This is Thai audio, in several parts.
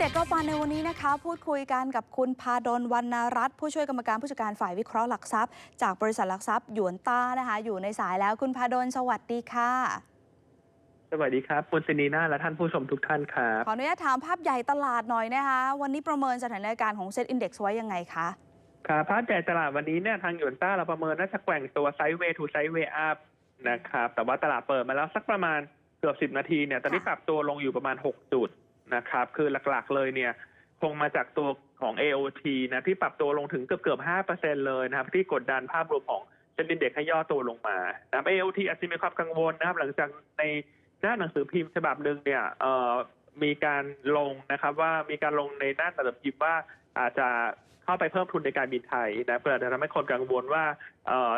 เด็ดรอบวันในวันนี้นะคะ พูดคุยกันกับคุณพาดลวรรณรัตน์ผู้ช่วยกรรมการผู้จัดการฝ่ายวิเคราะห์หลักทรัพย์ จากบริษัทหลักทรัพย์หยวนต้านะคะ อยู่ในสายแล้วคุณพาดลสวัสดีค่ะ สวัสดีครับคุณซินีนาและท่านผู้ชมทุกท่านครับขออนุญาตถามภาพใหญ่ตลาดหน่อยนะคะ วันนี้ประเมินสถานการณ์ของเซ็ตอินดี x ไว้ยังไงคะครับภาพใหญ่ตลาดวันนี้เนี่ยทางหยวนต้าเราประเมินน่าจะแกว่งตัวไซด์เวย์ทูไซด์เวย์อัพนะครับแต่ว่าตลาดเปิดมาแล้วสักประมาณเกือบ10 นาทีเนี่ยตอนนี้ค่ะปรับตัวลงอยู่ประมาณ 6 จุด นะครับ คือหลักๆเลยเนี่ยคงมาจากตัวของ AOT นะที่ปรับตัวลงถึงเกือบเกือบ5%เลยนะครับ ที่กดดันภาพรวมของเซ็นดินเด็กให้ย่อตัวลงมานะครับ AOT อาจจะมีความกังวลนะครับ หลังจากในหน้าหนังสือพิมพ์ฉบับหนึ่งเนี่ยมีการลงนะครับว่ามีการลงในหน้าหนังสือพิมพ์ว่าอาจจะเข้าไปเพิ่มทุนในการบินไทยนะเพื่อจะทำให้คนกังวลว่า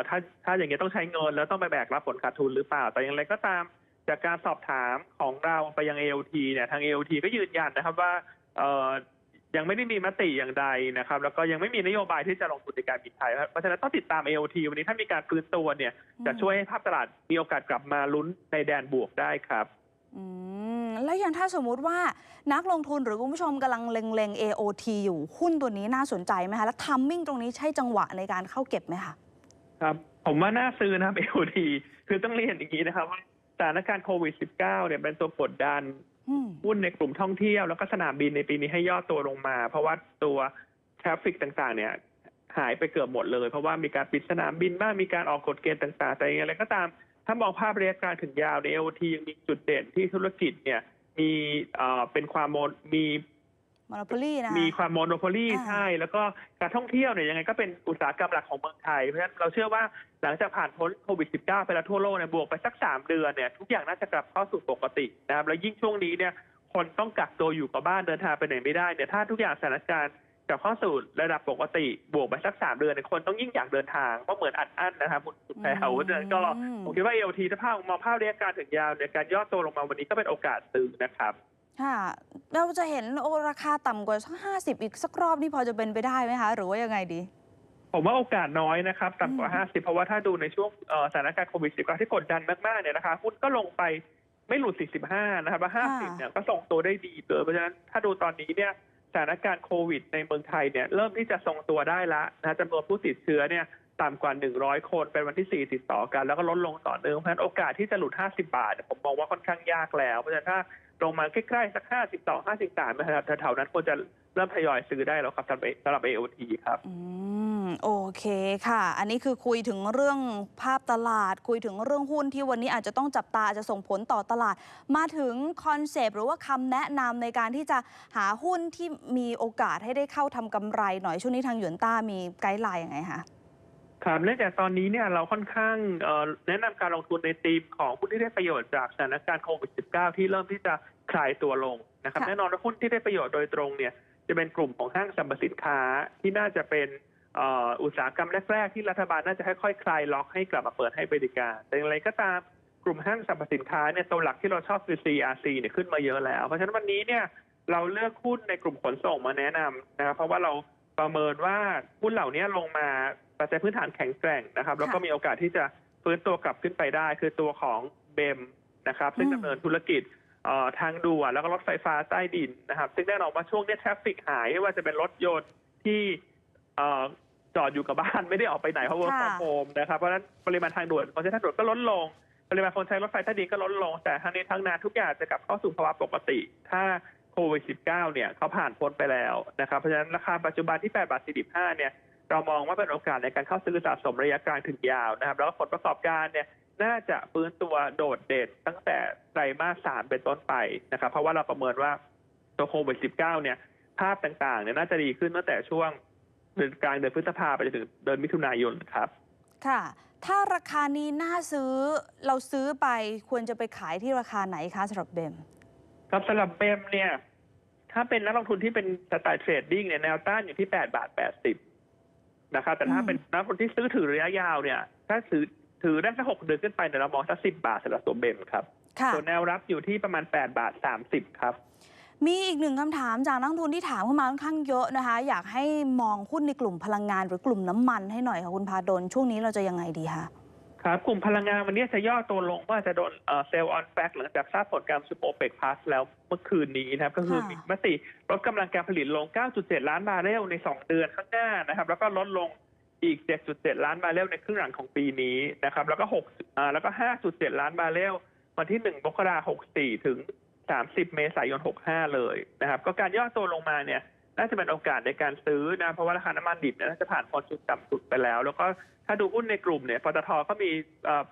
ถ้าถ้าอย่างนี้ยต้องใช้เงินแล้วต้องไปแบกรับผลขาดทุนหรือเปล่า แต่อย่างไรก็ตาม จากการสอบถามของเราไปยัง AOT เนี่ยทาง AOT ก็ยืนยันนะครับว่าเอ่อยังไม่ได้มีมติอย่างใดนะครับ แล้วก็ยังไม่มีนโยบายที่จะลงทุนในการบินไทย เพราะฉะนั้นต้องติดตาม AOT วันนี้ถ้ามีการฟื้นตัวเนี่ย จะช่วยให้ภาพตลาดมีโอกาสกลับมาลุ้นในแดนบวกได้ครับอืมแล้วอย่างถ้าสมมุติว่านักลงทุนหรือคุณผู้ชมกำลังเล็งๆ AOT อยู่หุ้นตัวนี้น่าสนใจไหมคะ แล้วทัมมิ่งตรงนี้ใช่จังหวะในการเข้าเก็บไหมคะ ครับ ผมว่าน่าซื้อนะครับ AOT คือต้องเรียนอย่างนี้นะครับว่า สถานการณ์โควิด -19 เนี่ยเป็นตัวกดดันอืมหุ้นในกลุ่มท่องเที่ยว แล้วก็สนามบินในปีนี้ให้ย่อตัวลงมา เพราะว่าตัวทราฟฟิกต่างๆ เนี่ยหายไปเกือบหมดเลย เพราะว่ามีการปิดสนามบินบ้างมีการออกกฎเกณฑ์ต่างๆ แต่อย่างไรก็ตาม ถ้ามองภาพระยะกลางถึงยาวใน AOT ยังมีจุดเด่นที่ธุรกิจเนี่ยมีเอ่อเป็นความโม นมีมอนโพลีนะมีความโมโนโพลีอ่าใช่ แล้วก็การท่องเที่ยวเนี่ยยังไงก็เป็นอุตสาหกรรมหลักของเมืองไทย เพราะฉะนั้นเราเชื่อว่าหลังจากผ่านพ้นโควิด -19 ไปแล้วทั่วโลกเนี่ยบวกไปสัก 3 เดือนเนี่ยทุกอย่างน่าจะกลับเข้าสู่ปกตินะครับแล้วยิ่งช่วงนี้เนี่ยคนต้องกักตัวอยู่กับบ้านเดินทางไปไหนไม่ได้เนี่ยถ้าทุกอย่างสถานการณ์กลับเข้าสู่ระดับปกติบวกไปสัก3เดือนเนี่ยคนต้องยิ่งอยากเดินทางเพราะเหมือนอัดอั้นนะครับคุณสุแพรวเพราะฉะนั้นก็อืมผมคิดว่า AOT ถ้าภาพมองภาพระยะกลางถึงยาวเนี่ยการย่อตัวลงมาวันนี้ก็เป็นโอกาสซื้อนะครับ ค่ะเราจะเห็นโอราคาต่ำกว่าสักห้าสิบอีกสักรอบนี่พอจะเป็นไปได้ไหมคะ หรือว่ายังไงดี ผมว่าโอกาสน้อยนะครับ ต่ำกว่าอืม50 เพราะว่าถ้าดูในช่วงเอ่อสถานการณ์โควิด -19 ที่กดดันมากๆเนี่ยนะคะหุ้นก็ลงไปไม่หลุด 45 นะครับว่า50 เนี่ยก็ส่งตัวได้ดีเลยเพราะฉะนั้นถ้าดูตอนนี้เนี่ยสถานการณ์โควิด ในเมืองไทยเนี่ยเริ่มที่จะทรงตัวได้ละนะจำนวนผู้ติดเชื้อเนี่ยต่ำกว่า 100 คนเป็นวันที่ 4 ติดต่อกัน แล้วก็ลดลงต่อเนื่องเพราะฉะนั้นโอกาสที่จะหลุด 50 บาทเนี่ยผมมองว่าค่อนข้างยากแล้ว เพราะฉะนั้นถ้า ลงมาใกล้ๆสัก 52 53นะครับแถวๆนั้นควรจะเริ่มทยอยซื้อได้แล้วครับสำหรับสำหรับ AOT ครับ อืมโอเคค่ะ อันนี้คือคุยถึงเรื่องภาพตลาด คุยถึงเรื่องหุ้นที่วันนี้อาจจะต้องจับตาอาจจะส่งผลต่อตลาด มาถึงคอนเซปต์หรือว่าคำแนะนำในการที่จะหาหุ้นที่มีโอกาสให้ได้เข้าทำกำไรหน่อยช่วงนี้ทางหยวนต้ามีไกด์ไลน์ยังไงคะ ครับเนื่องจากตอนนี้เนี่ยเราค่อนข้างเอ่อแนะนำการลงทุนในธีมของหุ้นที่ได้ประโยชน์จากสถานการณ์โควิด -19 ที่เริ่มที่จะคลายตัวลงนะครับค่ะแน่นอนว่าหุ้นที่ได้ประโยชน์โดยตรงเนี่ยจะเป็นกลุ่มของห้างสรรพสินค้าที่น่าจะเป็นเอ่ออุตสาหกรรมแรก ๆ ที่รัฐบาลน่าจะค่อยๆคลายล็อกให้กลับมาเปิดให้บริการ แต่อย่างไรก็ตามกลุ่มห้างสรรพสินค้าเนี่ยตัวหลักที่เราชอบคือ CRC เนี่ยขึ้นมาเยอะแล้ว เพราะฉะนั้นวันนี้เนี่ยเราเลือกหุ้นในกลุ่มขนส่งมาแนะนำนะครับเพราะว่าเรา ประเมินว่าหุ้นเหล่านี้ลงมาปัจจัยพื้นฐานแข็งแกร่งนะครับ แล้วก็ค่ะมีโอกาสที่จะฟื้นตัวกลับขึ้นไปได้ คือตัวของเบมนะครับ ซึ่งอืมดำเนินธุรกิจเอ่อทางด่วนแล้วก็รถไฟฟ้าใต้ดินนะครับ ซึ่งแน่นอนว่าช่วงนี้ทราฟฟิกหายไม่ว่าจะเป็นรถยนต์ที่เอ่อจอดอยู่กับบ้านไม่ได้ออกไปไหนเพราะ work ค่ะ from home นะครับ เพราะฉะนั้นปริมาณทางด่วนคนใช้ทางด่วนก็ลดลง ปริมาณคนใช้รถไฟใต้ดินก็ลดลง แต่ทั้งนี้ทั้งนั้นทุกอย่างจะกลับเข้าสู่ภาวะปกติ ถ้า โควิด -19 เนี่ยเขาผ่านพ้นไปแล้วนะครับ เพราะฉะนั้นราคาปัจจุบันที่ 8 บาท 45 เนี่ย เรามองว่าเป็นโอกาสในการเข้าซื้อสะสมระยะกลางถึงยาวนะครับ แล้วก็ผลประกอบการเนี่ยน่าจะฟื้นตัวโดดเด่นตั้งแต่ไตรมาสสามเป็นต้นไปนะครับ เพราะว่าเราประเมินว่าตัวโควิด -19 เนี่ย ภาพต่างๆเนี่ยน่าจะดีขึ้นตั้งแต่ช่วงเดือนกลางเดือนพฤษภาไปจนถึงเดือนมิถุนายนครับ ค่ะ ถ้าราคานี้น่าซื้อเราซื้อไปควรจะไปขายที่ราคาไหนคะสำหรับเบม ครับสำหรับเบมเนี่ย ถ้าเป็นนักลงทุนที่เป็นสไตล์เทรดดิ้งเนี่ยแนวต้านอยู่ที่8บาท80นะครับแต่ถ้าอืมเป็นนักลงทุนที่ซื้อถือระยะยาวเนี่ย ถ้าถือถือได้สักหกเดือนขึ้นไปเนี่ยเรามองสักสิบาทสำหรับตัวเบมครับค่ะส่วนแนวรับอยู่ที่ประมาณ8บาท30ครับมีอีกหนึ่งคำถามจากนักลงทุนที่ถามเข้ามาค่อนข้างเยอะนะคะ อยากให้มองหุ้นในกลุ่มพลังงานหรือกลุ่มน้ำมันให้หน่อยค่ะคุณพาดลช่วงนี้เราจะยังไงดีคะ ครับกลุ่มพลังงานวันนี้จะย่อตัวลงว่าจะโดนเซลล์ออนแฟกหลังจากทราบผลการประชุมโอเปกพลัสแล้วเมื่อคืนนี้นะครับ ก็คือมีมติลดกำลังการผลิตลง 9.7 ล้านบาร์เรลใน 2 เดือนข้างหน้านะครับ แล้วก็ลดลงอีก 7.7 ล้านบาร์เรลในครึ่งหลังของปีนี้นะครับ แล้วก็6แล้วก็ 5.7 ล้านบาร์เรลวันที่ 1 มกราคม 64 ถึง 30 เมษายน 65 เลยนะครับ ก็การย่อตัวลงมาเนี่ย น่าจะเป็นโอกาสในการซื้อนะ เพราะว่าราคาน้ำมันดิบเนี่ยน่าจะผ่านพอจุดต่ำสุดไปแล้ว แล้วก็ถ้าดูหุ้นในกลุ่มเนี่ยปตทก็มี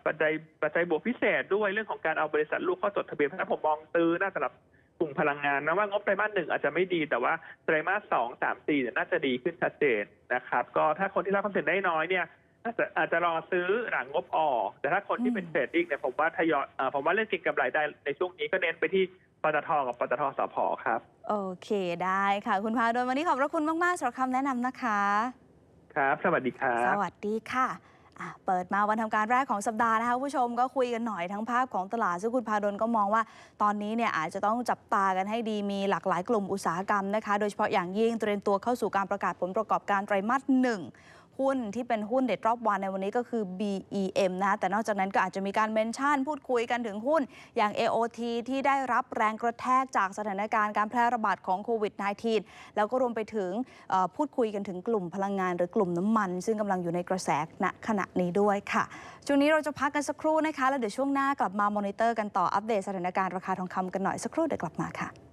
ปัจจัยปัจจัยบวกพิเศษด้วยเรื่องของการเอาบริษัทลูกเข้าจดทะเบียนถ้าะฉะนั้นผมมองซื้อน่าสำหรับกลุ่มพลังงานนะว่างบไตรมาสหนึ่งอาจจะไม่ดีแต่ว่าไตรมาสสองสามสี่เนี่ยน่าจะดีขึ้นชัดเจนนะครับ ก็ถ้าคนที่รับความเสี่ยงได้น้อยเนี่ย อาจจะอาจจะรอซื้อหลังงบออก แต่ถ้าคนที่เป็นอืมเทรดดิ้งเนี่ยผมว่าทยอยเอ่อผมว่าเล่นเกินกำไรได้ในช่วงนี้ก็เน้นไปที่ปตทกับปตทสพครับ โอเคได้ค่ะ คุณพาโดนวันนี้ขอบพระคุณมาก ๆสำหรับคำแนะนำนะคะ ครับ สวัสดีครับ สวัสดีค่ะอะเปิดมาวันทำการแรกของสัปดาห์นะคะคุณผู้ชมก็คุยกันหน่อยทั้งภาพของตลาดซึ่งคุณพาดลก็มองว่า ตอนนี้เนี่ยอาจจะต้องจับตากันให้ดีมีหลากหลายกลุ่มอุตสาหกรรมนะคะ โดยเฉพาะอย่างยิ่งเตรียมตัวเข้าสู่การประกาศผลประกอบการไตรมาสหนึ่ง หุ้นที่เป็นหุ้นเด็ดรอบวันในวันนี้ก็คือ BEM นะคะแต่นอกจากนั้นก็อาจจะมีการเมนชั่น พูดคุยกันถึงหุ้น อย่าง AOT ที่ได้รับแรงกระแทกจากสถานการณ์การแพร่ระบาดของโควิด -19 แล้วก็รวมไปถึงพูดคุยกันถึงกลุ่มพลังงานหรือกลุ่มน้ำมัน ซึ่งกำลังอยู่ในกระแสณขณะนี้ด้วยค่ะ ช่วงนี้เราจะพักกันสักครู่นะคะ แล้วเดี๋ยวช่วงหน้ากลับมามอนิเตอร์กันต่ออัปเดตสถานการณ์ราคาทองคำกันหน่อยสักครู่เดี๋ยวกลับมาค่ะ